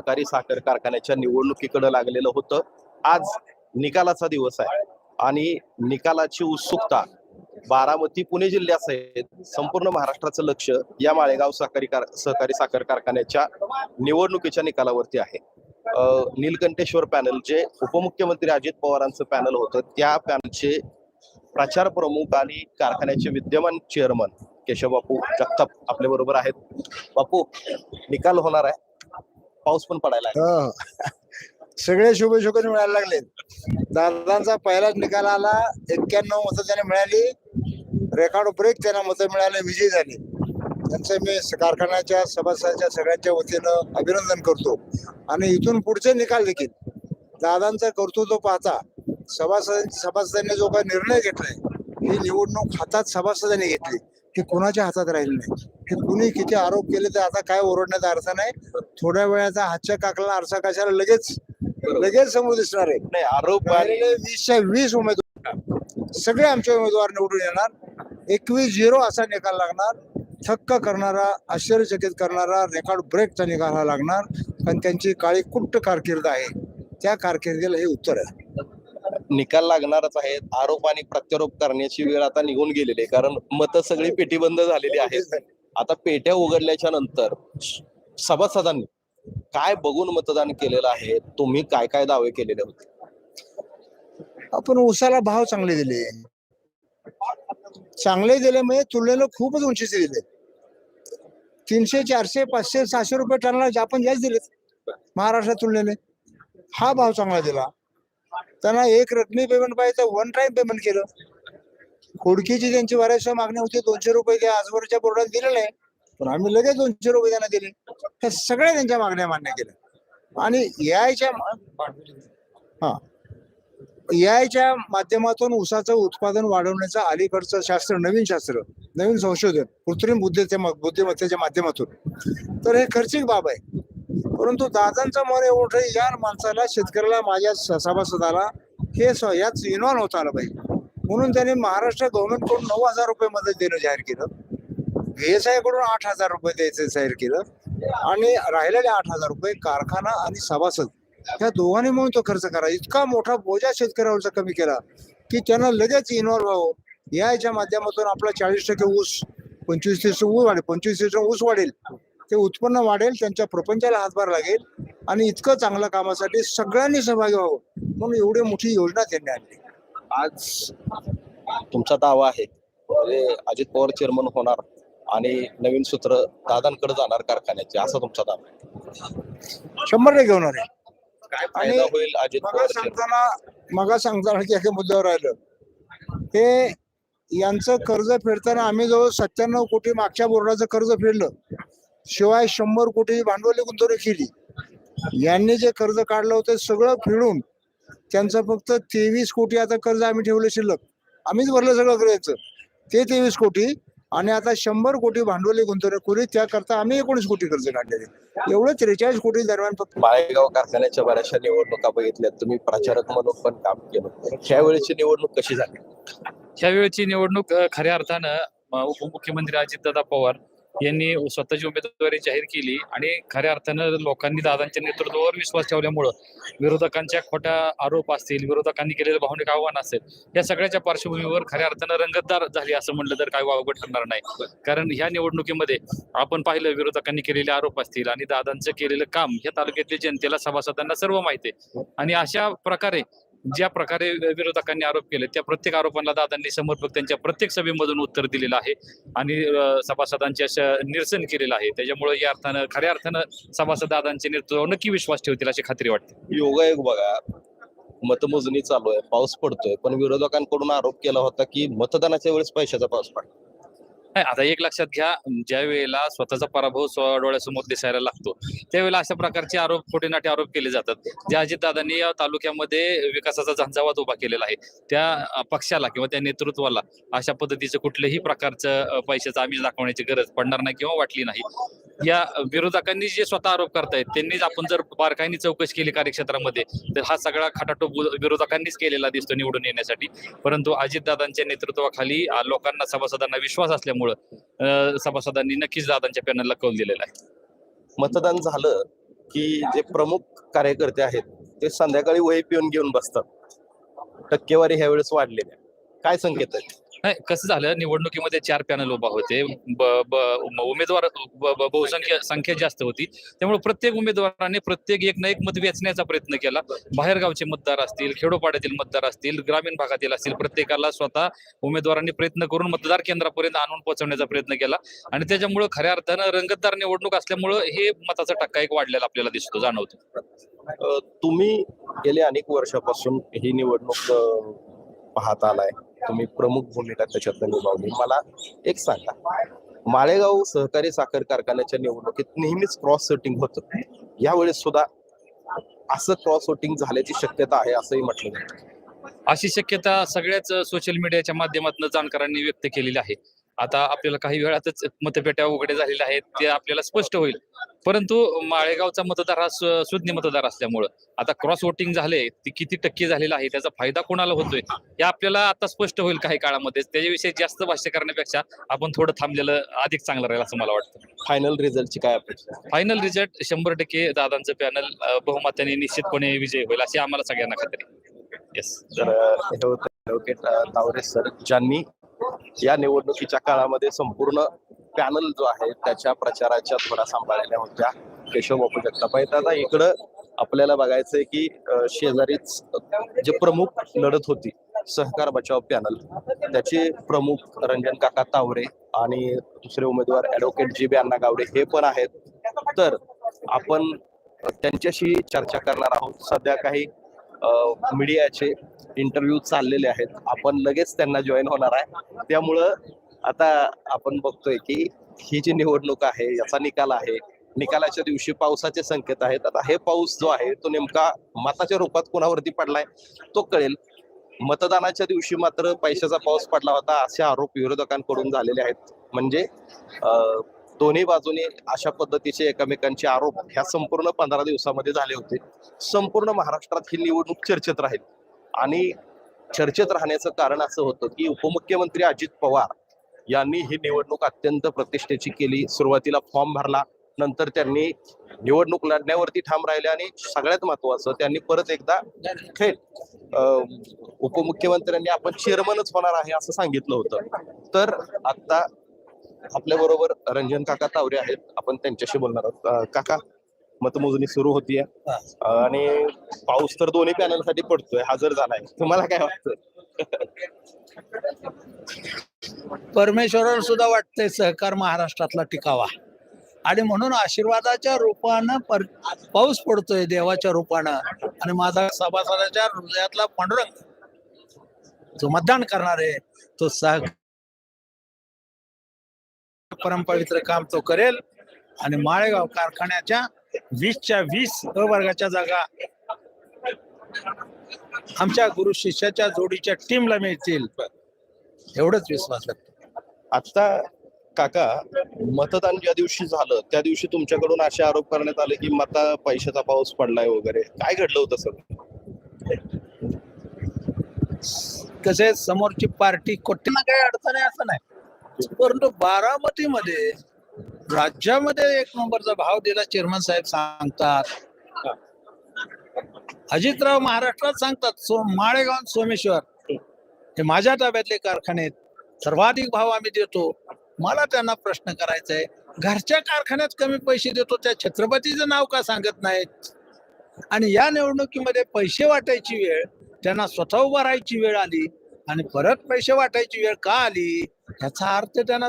सहकारी साखर कारखान्याच्या निवडणुकीकडे लागलेलं होतं. आज निकालाचा दिवस आहे आणि निकालाची उत्सुकता बारामती पुणे जिल्ह्यासहित संपूर्ण महाराष्ट्राचं लक्ष या माळेगाव सहकारी कार सहकारी साखर कारखान्याच्या निवडणुकीच्या निकालावरती आहे. नीलकंठेश्वर पॅनल जे उपमुख्यमंत्री अजित पवारांचं पॅनल होतं त्या पॅनलचे प्रचार प्रमुख आणि कारखान्याचे विद्यमान चेअरमन केशव बापू जगताप आपल्या बरोबर आहेत. बापू निकाल होणार आहे. पाऊस पण पडायला हो. सगळे शुभ मिळायला लागले. दादांचा पहिलाच निकाल आला. एक्क्याण्णव मतं त्याने मिळाली. रेकॉर्ड ब्रेक त्यांना मतं मिळाले. विजयी झाले. त्यांचं मी स- कारखान्याच्या सभासदांच्या सगळ्यांच्या वतीनं अभिनंदन करतो. आणि इथून पुढचे निकाल देखील. दादांचं कर्तृत्व पाहता. सभासद सभासदांनी जो काही निर्णय घेतलाय ही निवडणूक हातात सभासदांनी घेतली. ही कुणाच्या हातात राहिली नाही. हे कुणी किती आरोप केले तर आता काय ओरडण्याचा अर्थ नाही. थोड्या वेळाचा हातच्या काकला आरसा कशाला लगेच लगेच समोर दिसणार आहे. नाही आरोप वीसच्या वीस उमेदवार. सगळे आमचे उमेदवार निवडून येणार. एकवीस झिरो असा निकाल लागणार. थक्क करणारा आश्चर्यचकित करणारा रेकॉर्ड ब्रेकचा निकाल हा लागणार. कारण त्यांची काळी कुट्ट कारकीर्द आहे. त्या कारकिर्दीला हे उत्तर आहे. निकाल लागणारच आहेत. आरोप आणि प्रत्यारोप करण्याची वेळ आता निघून गेलेली आहे. कारण मतं सगळी पेटीबंद झालेली आहेत. आता पेट्या उघडल्याच्या नंतर सभासदांनी काय बघून मतदान केलेलं आहे? तुम्ही काय काय दावे केलेले होते? आपण उसाला भाव चांगले दिले. चांगले दिले म्हणजे तुलनेनं खूपच उंचीचे दिले. तीनशे चारशे पाचशे सहाशे रुपये टनला जे आपण जास्त दिले महाराष्ट्रात तुलनेने. हा भाव चांगला दिला. त्यांना एक रकमी पेमेंट पाहिजे वन टाइम पेमेंट केलं. खोडकीची त्यांची बऱ्याचशा मागणी होती दोनशे रुपये आजवरच्या बोर्डात दिलेले आहे पण आम्ही लगेच दोनशे रुपये त्यांना दिले. हे सगळ्या त्यांच्या मागण्या मान्य केल्या. आणि यायच्या हा. यायच्या माध्यमातून ऊसाचं उत्पादन वाढवण्याचं अलीकडचं शास्त्र नवीन शास्त्र नवीन संशोधन कृत्रिम बुद्धीच्या बुद्धिमत्तेच्या माध्यमातून. तर हे खर्चिक बाब आहे. परंतु दादांचं मन एवढं या माणसाला शेतकऱ्याला माझ्या सभासदाला हे स- यात इन्व्हॉल्व होता आलं पाहिजे. म्हणून त्यांनी महाराष्ट्र गव्हर्नमेंटकडून नऊ हजार रुपये मदत देणं जाहीर केलं. VSI कडून आठ हजार रुपये द्यायचं जाहीर केलं. आणि राहिलेले आठ हजार रुपये कारखाना आणि सभासद ह्या दोघांनी म्हणून तो खर्च करा. इतका मोठा बोजा शेतकऱ्यावरचा कमी केला की त्यांना लगेच इन्व्हॉल्व्ह व्हावं. याच्या माध्यमातून आपला चाळीस टक्के ऊस पंचवीस तीस ऊस वाढेल पंचवीस तीस ऊस वाढेल. ते उत्पन्न वाढेल त्यांच्या प्रपंचाला हातभार लागेल आणि इतकं चांगल्या कामासाठी सगळ्यांनी सहभागी व्हावं. म्हणून एवढी मोठी योजना त्यांनी आणली. आज तुमचा दावा आहे अजित पवार चेअरमन होणार आणि नवीन सूत्र दादांकडे जाणार कारखान्याचे असा तुमचा दावा आहे. शंभर टक्के होणार आहे. काय फायदा होईल अजित मगा? सांगताना मगा सांगताना की एका मुद्द्यावर राहिलं. हे यांचं कर्ज फेडताना आम्ही जवळ सत्त्याण्णव कोटी मागच्या बोर्डाचं कर्ज फेडलं. शिवाय शंभर कोटी भांडवली गुंतवणूक केली. यांनी जे कर्ज काढलं होतं सगळं फेडून त्यांचं फक्त तेवीस कोटी आता कर्ज आम्ही ठेवलं शिल्लक. आम्हीच भरलं सगळं करायचं ते तेवीस कोटी आणि आता शंभर कोटी भांडवली गुंतवणूक करू त्याकरता आम्ही एकोणीस कोटी कर्ज काढलेले. एवढं त्रेचाळीस कोटी दरम्यान फक्त माळेगाव कारखान्याच्या बऱ्याचशा निवडणुका बघितल्या तुम्ही प्रचारक म्हणून पण काम केलं. त्यावेळेची निवडणूक कशी झाली? ह्यावेळची निवडणूक खऱ्या अर्थानं उपमुख्यमंत्री अजितदादा पवार यांनी स्वतःची उमेदवारी जाहीर केली आणि खऱ्या अर्थानं लोकांनी दादांच्या नेतृत्वावर विश्वास ठेवल्यामुळं विरोधकांच्या खोट्या आरोप असतील विरोधकांनी केलेलं भावनिक आव्हान असेल या सगळ्याच्या पार्श्वभूमीवर खऱ्या अर्थानं रंगतदार झाली असं म्हटलं तर काय वावगट ठरणार नाही. कारण ह्या निवडणुकीमध्ये आपण पाहिलं विरोधकांनी केलेले आरोप असतील आणि दादांचं केलेलं काम ह्या तालुक्यातल्या जनतेला सभासदांना सर्व माहिती आहे. आणि अशा प्रकारे ज्या प्रकारे विरोधकांनी आरोप केले त्या प्रत्येक आरोपांना दादांनी समर्पक त्यांच्या प्रत्येक सभेमधून उत्तर दिलेलं आहे आणि सभासदांचे असं निरसन केलेलं आहे. त्याच्यामुळे या अर्थानं खऱ्या अर्थानं सभासद दादांचे नेतृत्व नक्की विश्वास ठेवतील अशी खात्री वाटते. योगायोग बघा. मतमोजणी चालू आहे. पाऊस पडतोय. पण विरोधकांकडून आरोप केला होता की मतदानाच्या वेळेस पैशाचा पाऊस पडतो नाही, आता एक लक्षात घ्या ज्या वेळेला स्वतःचा पराभव डोळ्यासमोर दिसायला लागतो त्यावेळेला अशा प्रकारचे आरोप खोटे नाटे आरोप केले जातात. ज्या अजितदादांनी या तालुक्यामध्ये विकासाचा झंझावात उभा केलेला आहे त्या पक्षाला किंवा त्या नेतृत्वाला अशा पद्धतीचं कुठल्याही प्रकारचं पैशाचं आम्ही दाखवण्याची गरज पडणार नाही किंवा वाटली नाही. या विरोधकांनी जे स्वतः आरोप करतायत त्यांनीच आपण जर बारकाईने चौकशी केली कार्यक्षेत्रामध्ये तर हा सगळा खटाटोप विरोधकांनीच केलेला दिसतो निवडून येण्यासाठी. परंतु अजितदादांच्या नेतृत्वाखाली लोकांना सभासदांना विश्वास असल्यामुळं सभासदांनी नक्कीच दादांच्या पॅनलला कौल दिलेला आहे. मतदान झालं की जे प्रमुख कार्यकर्ते आहेत ते संध्याकाळी वही पिऊन घेऊन बसतात. टक्केवारी ह्या वेळेस वाढलेली काय संकेत आहे नाही कसं झालं निवडणुकीमध्ये चार पॅनल उभा होते. उमेदवार बहुसंख्य संख्या जास्त होती. त्यामुळे प्रत्येक उमेदवाराने प्रत्येक एक ना एक मत वेचण्याचा प्रयत्न केला. बाहेरगावचे मतदार असतील खेडोपाड्यातील मतदार असतील ग्रामीण भागातील असतील प्रत्येकाला स्वतः उमेदवारांनी प्रयत्न करून मतदार केंद्रापर्यंत आणून पोहोचवण्याचा प्रयत्न केला. आणि त्याच्यामुळे खऱ्या अर्थानं रंगतदार निवडणूक असल्यामुळं हे मताचा टक्का एक वाढलेला आपल्याला दिसतो जाणवतो. तुम्ही गेल्या अनेक वर्षापासून ही निवडणूक पाहत आलाय. तुम्ही प्रमुख भूमिका त्याच्यात निभावली. मला एक सांगा माळेगाव सहकारी साखर कारखान्याच्या निवडणुकीत नेहमीच क्रॉस सेटिंग होतं. यावेळेस सुद्धा असं क्रॉस वोटिंग झाल्याची शक्यता आहे असंही म्हटलं जातं. अशी शक्यता सगळ्याच सोशल मीडियाच्या माध्यमातून जाणकारांनी व्यक्त केलेली आहे. आता आपल्याला काही वेळातच मतपेट्या उघडे झालेल्या आहेत ते आपल्याला स्पष्ट होईल. परंतु माळेगावचा मतदार हा सुज्ञ मतदार असल्यामुळं आता क्रॉस वोटिंग झाले ते किती टक्के झालेला आहे त्याचा फायदा कोणाला होतोय हे आपल्याला आता स्पष्ट होईल काही काळामध्ये. त्याच्याविषयी जास्त भाष्य करण्यापेक्षा आपण थोडं थांबलेलं अधिक चांगलं राहील असं मला वाटतं. फायनल रिझल्टची काय अपेक्षा? फायनल रिझल्ट शंभर टक्के दादांचं पॅनल बहुमताने निश्चितपणे विजय होईल अशी आम्हाला सगळ्यांना खात्री. येस तर तावरे सर ज्यांनी या निवडणुकीच्या काळामध्ये संपूर्ण पॅनल जो आहे त्याच्या प्रचाराच्या थोडा सांभाळलेल्या होत्या. केशव बापू जगताप आहेत. आता इकडं आपल्याला बघायचंय की शेजारीच जे प्रमुख लढत होती सहकार बचाव पॅनल त्याचे प्रमुख रंजन काका तावरे आणि दुसरे उमेदवार ऍडव्होकेट जी बी अण्णा गावडे हे पण आहेत. तर आपण त्यांच्याशी चर्चा करणार आहोत. सध्या काही मीडियाचे इंटरव्ह्यू चाललेले आहेत. आपण लगेच त्यांना जॉईन होणार आहे. त्यामुळं आता आपण बघतोय की ही जी निवडणूक आहे याचा निकाल आहे. निकालाच्या दिवशी पावसाचे संकेत आहेत. आता हे पाऊस जो आहे तो नेमका मताच्या रूपात कोणावरती पडलाय तो कळेल. मतदानाच्या दिवशी मात्र पैशाचा पाऊस पडला होता असे आरोप विरोधकांकडून झालेले आहेत. म्हणजे दोन्ही बाजूने अशा पद्धतीचे एकमेकांचे आरोप ह्या संपूर्ण पंधरा दिवसामध्ये झाले होते. संपूर्ण महाराष्ट्रात ही निवडणूक चर्चेत राहील. आणि चर्चेत राहण्याचं कारण असं होतं की उपमुख्यमंत्री अजित पवार यांनी ही निवडणूक अत्यंत प्रतिष्ठेची केली. सुरुवातीला फॉर्म भरला नंतर त्यांनी निवडणूक लढण्यावरती ठाम राहिले आणि सगळ्यात महत्वाचं त्यांनी परत एकदा थेट उपमुख्यमंत्र्यांनी आपण चेअरमनच होणार आहे असं सांगितलं होतं. तर आता आपल्या बरोबर रंजन काका तावरे आहेत. आपण त्यांच्याशी बोलणार आहोत. काका मतमोजणी सुरू होतीये. आणि पाऊस तर दोन्ही पॅनलसाठी पडतोय हजर झालाय. तुम्हाला काय वाटतं? परमेश्वराला सुद्धा वाटतंय सहकार महाराष्ट्रातला टिकावा. आणि म्हणून आशीर्वादाच्या रूपानं पर पाऊस पडतोय देवाच्या रूपानं. आणि माझा सभासदाच्या हृदयातला पांडुरंग जो मतदान करणार आहे तो सह परमपवित्र काम तो करेल. आणि माळेगाव कारखान्याच्या वीसच्या वीस अ वर्गाच्या जागा आमच्या गुरु शिष्याच्या जोडीच्या टीमला मिळतील. एवढंच विश्वास लागतो आता काका मतदान ज्या दिवशी झालं त्या दिवशी तुमच्याकडून असे आरोप करण्यात आले की मता पैशाचा पाऊस पडलाय वगैरे. काय घडलं होतं सर? कसे समोरची पार्टी कोट्यांना काही अडचण आहे असं नाही. परंतु बारामतीमध्ये राज्यामध्ये एक नंबरचा भाव दिला चेअरमन साहेब सांगतात. अजितराव महाराष्ट्रात सांगतात सो माळेगाव सोमेश्वर. हे माझ्या ताब्यातले कारखाने आहेत. सर्वाधिक भाव आम्ही देतो. मला त्यांना प्रश्न करायचा आहे घरच्या कारखान्यात कमी पैसे देतो त्या छत्रपतीचं नाव का सांगत नाहीत? आणि या निवडणुकीमध्ये पैसे वाटायची वेळ त्यांना स्वतः उभारायची राहायची वेळ आली आणि परत पैसे वाटायची वेळ का आली? याचा अर्थ त्यांना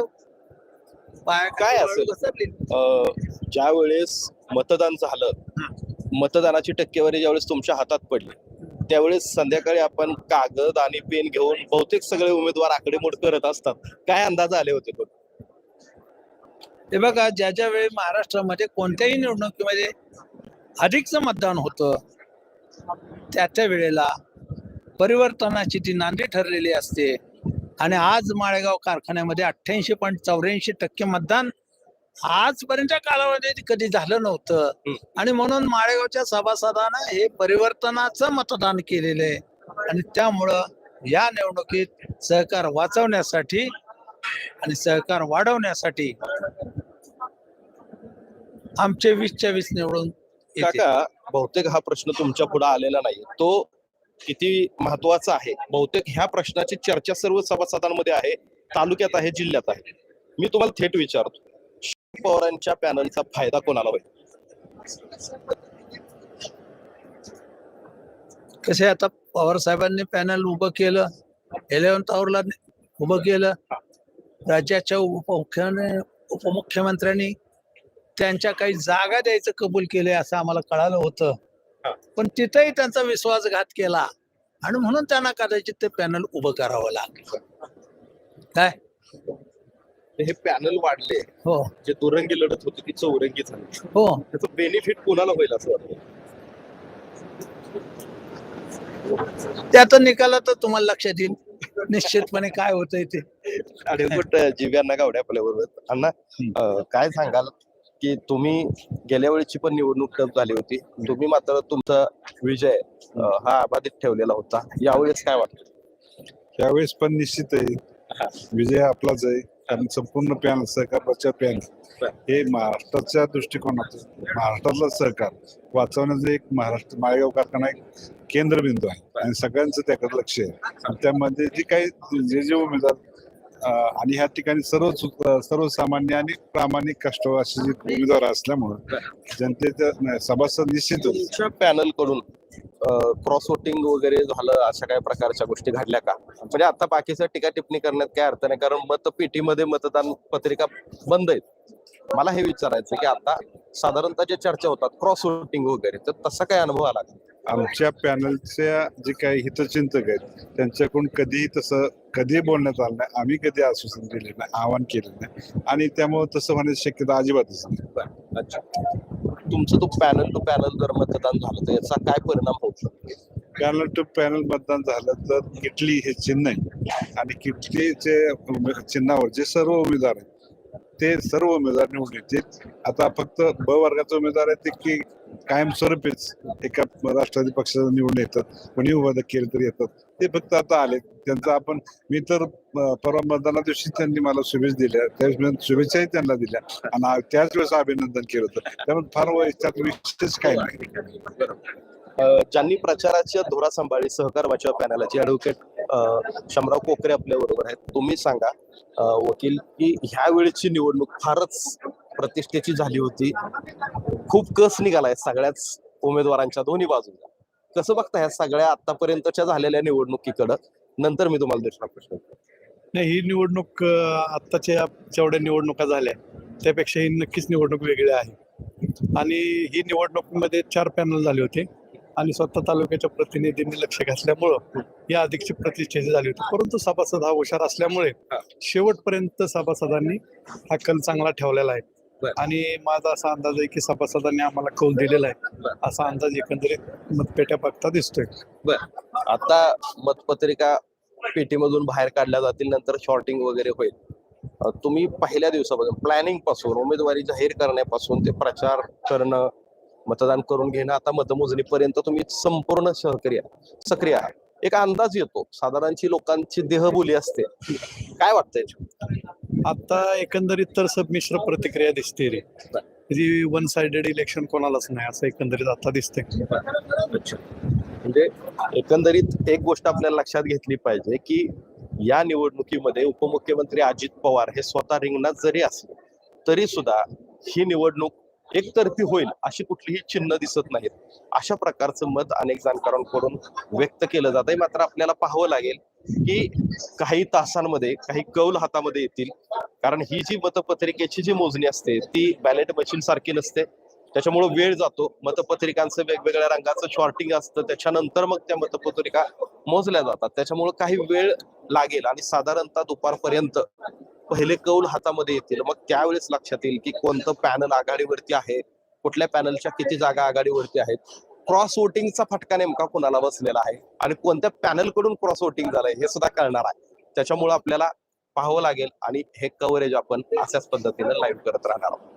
काय असेल? ज्या वेळेस मतदान झालं मतदानाची टक्केवारी ज्यावेळेस तुमच्या हातात पडली त्यावेळेस संध्याकाळी आपण कागद आणि पेन घेऊन बहुतेक सगळे उमेदवार आकडेमोड करत असतात. काय अंदाज आले होते बघ? हे बघा ज्या ज्या वेळी महाराष्ट्रामध्ये कोणत्याही निवडणुकीमध्ये अधिकचं मतदान होतं त्या त्या वेळेला परिवर्तनाची ती नांदी ठरलेली असते. आणि आज माळेगाव कारखान्यामध्ये अठ्ठ्याऐंशी पॉईंट चौऱ्याऐंशी टक्के मतदान आजपर्यंतच्या कालावधीत कधी झालं नव्हतं. आणि म्हणून माळेगावच्या सभासदांना हे परिवर्तनाचं मतदान केलेलं आहे आणि त्यामुळं या निवडणुकीत सहकार वाचवण्यासाठी आणि सहकार वाढवण्यासाठी आमचे वीसच्या वीस निवडून. काका बहुतेक हा प्रश्न तुमच्यापुढे आलेला नाही तो किती महत्त्वाचा आहे? बहुतेक ह्या प्रश्नाची चर्चा सर्व सभासदांमध्ये आहे तालुक्यात आहे जिल्ह्यात आहे. मी तुम्हाला थेट विचारतो शरद पवारांच्या पॅनलचा फायदा कोणाला होईल? कसे आता पवार साहेबांनी पॅनल उभं केलं इलेव्हन्थ आवरला उभं केलं. राज्याच्या उपमुख्याने उपमुख्यमंत्र्यांनी त्यांच्या काही जागा द्यायचं कबूल केले असं आम्हाला कळालं होतं. पण तिथेही त्यांचा विश्वासघात केला. आणि म्हणून त्यांना कदाचित ते पॅनल उभं करावं लागलं. काय? हे पॅनल वाढले. हो. जे दुरंगी लढत होती ती चौरंगी झाली. हो. त्याचं बेनिफिट कोणाला होईल असं वाटतं? त्यात निकालात तुम्हाला लक्षात येईल. निश्चितपणे काय होतंय ते. ऍडव्होकेट जिव्यांना गावडे आपल्या बरोबर अण्णा काय सांगाल? की तुम्ही गेल्या वेळची पण निवडणूक टप झाली होती. तुम्ही मात्र तुमचा विजय हा अबाधित ठेवलेला होता. यावेळेस काय वाटतं? त्यावेळेस पण निश्चित आहे. विजय आपलाच आहे. कारण संपूर्ण पॅन सहकाराच्या पॅन. हे. महाराष्ट्राच्या दृष्टिकोनातून महाराष्ट्रातलं सहकार वाचवण्याचं एक महाराष्ट्र माळेगाव कारखाना एक केंद्रबिंदू आहे. आणि सगळ्यांचं त्याकडे लक्ष आहे. त्यामध्ये जे काही जे जे उमेदवार आणि ह्या ठिकाणी सर्व सर्वसामान्य आणि प्रामाणिक कष्ट असे जे उमेदवार असल्यामुळे जनतेचं सभासद निश्चित पॅनलकडून क्रॉस वोटिंग वगैरे झालं अशा काही प्रकारच्या गोष्टी घडल्या का म्हणजे आता बाकीचं टीका टिप्पणी करण्यात काय अर्थ नाही कारण मतपेटीमध्ये मतदान पत्रिका बंद आहेत मला हे विचारायचं की आता साधारणतः जे चर्चा होतात क्रॉस वोटिंग वगैरे तर तसा काय अनुभव आला का? आमच्या पॅनलच्या जे काही हितचिंतक आहेत त्यांच्याकडून कधीही तसं कधीही बोलण्यात आलं नाही. आम्ही कधी आश्वासन दिले नाही आवाहन केलं नाही. आणि त्यामुळे तसं होण्याची शक्यता अजिबातच नाही. अच्छा. तुमचं तो पॅनल टू पॅनल जर मतदान झालं तर याचा काय परिणाम होऊ शकतो? पॅनल टू पॅनल मतदान झालं तर किटली हे चिन्ह आहे. आणि किटलीचे चिन्हावर जे सर्व उमेदवार आहेत ते सर्व उमेदवार निवडून येतील. आता फक्त ब वर्गाचे उमेदवार आहेत ते की कायमस्वरूपीच एका राष्ट्रवादी पक्षाला निवडून येतात. कोणी उभं केले तरी येतात. ते फक्त आता आले. त्यांचं आपण मी तर परवा मतदाना दिवशी त्यांनी मला शुभेच्छा दिल्या. त्यावेळेस शुभेच्छाही त्यांना दिल्या. आणि त्याच वेळेस अभिनंदन केलं होतं. त्यामुळे फार त्यात विशेष काही नाही. ज्यांनी प्रचाराच्या धोरा सांभाळली सहकार बचाव पॅनलाचे ऍडव्होकेट शमराव कोकरे आपल्या बरोबर आहेत. तुम्ही सांगा वकील की ह्या वेळेची निवडणूक फारच प्रतिष्ठेची झाली होती. खूप कस निघालाय सगळ्याच उमेदवारांच्या दोन्ही बाजूला. कसं बघता ह्या सगळ्या आतापर्यंतच्या झालेल्या निवडणुकीकडं? नंतर मी तुम्हाला दुसरा प्रश्न. नाही ही निवडणूक आत्ताच्या जेवढ्या निवडणुका झाल्या त्यापेक्षा ही नक्कीच निवडणूक वेगळी आहे. आणि ही निवडणुकीमध्ये चार पॅनल झाले होते. आणि स्वतः तालुक्याच्या प्रतिनिधींनी लक्ष घातल्यामुळं ही अधिकची प्रतिष्ठेची झाली होती. परंतु सभासद हा हुशार असल्यामुळे शेवटपर्यंत सभासदांनी हा कल चांगला ठेवलेला आहे. आणि माझा असा अंदाज आहे की सभासदांनी आम्हाला कौल दिलेला आहे. बरं. असा अंदाज एकंदरीत मतपेट्या बघता दिसतोय. आता मतपत्रिका पेटीमधून बाहेर काढल्या जातील नंतर शॉर्टिंग वगैरे होईल. तुम्ही पहिल्या दिवसापासून प्लॅनिंगपासून उमेदवारी जाहीर करण्यापासून ते प्रचार करणं मतदान करून घेणं आता मतमोजणीपर्यंत तुम्ही संपूर्ण सहक्रिय सक्रिय एक अंदाज येतो साधारणची लोकांची देहबोली असते. काय वाटतंय? आता एकंदरीत तर संमिश्र प्रतिक्रिया दिसते रे. जी वन साइडेड इलेक्शन कोणालाच नाही असं एकंदरीत आता दिसते म्हणजे एकंदरीत एक गोष्ट आपल्याला लक्षात घेतली पाहिजे की या निवडणुकीमध्ये उपमुख्यमंत्री अजित पवार हे स्वतः रिंगणात जरी असले तरी सुद्धा ही निवडणूक एकतर्फी होईल अशी कुठलीही चिन्ह दिसत नाहीत. अशा प्रकारचं मत अनेक जाणकारांकडून व्यक्त केलं जात आहे. मात्र आपल्याला पाहावं लागेल की काही तासांमध्ये काही कौल हातामध्ये येतील. कारण ही जी मतपत्रिकेची जी मोजणी असते ती बॅलेट मशीन सारखी नसते. त्याच्यामुळे वेळ जातो. मतपत्रिकांचं वेगवेगळ्या रंगाचं शॉर्टिंग असतं. त्याच्यानंतर मग त्या मतपत्रिका मोजल्या जातात. त्याच्यामुळे काही वेळ लागेल आणि साधारणतः दुपारपर्यंत पहिले कौल हातामध्ये येतील. मग त्यावेळेस लक्षात येईल की कोणतं पॅनल आघाडीवरती आहे कुठल्या पॅनलच्या किती जागा आघाडीवरती आहेत. क्रॉस वोटिंगचा फटका नेमका कोणाला बसलेला आहे आणि कोणत्या पॅनलकडून क्रॉस वोटिंग झालंय हे सुद्धा कळणार आहे. त्याच्यामुळे आपल्याला पाहावं लागेल आणि हे कव्हरेज आपण अशाच पद्धतीने लाईव्ह करत राहणार आहोत.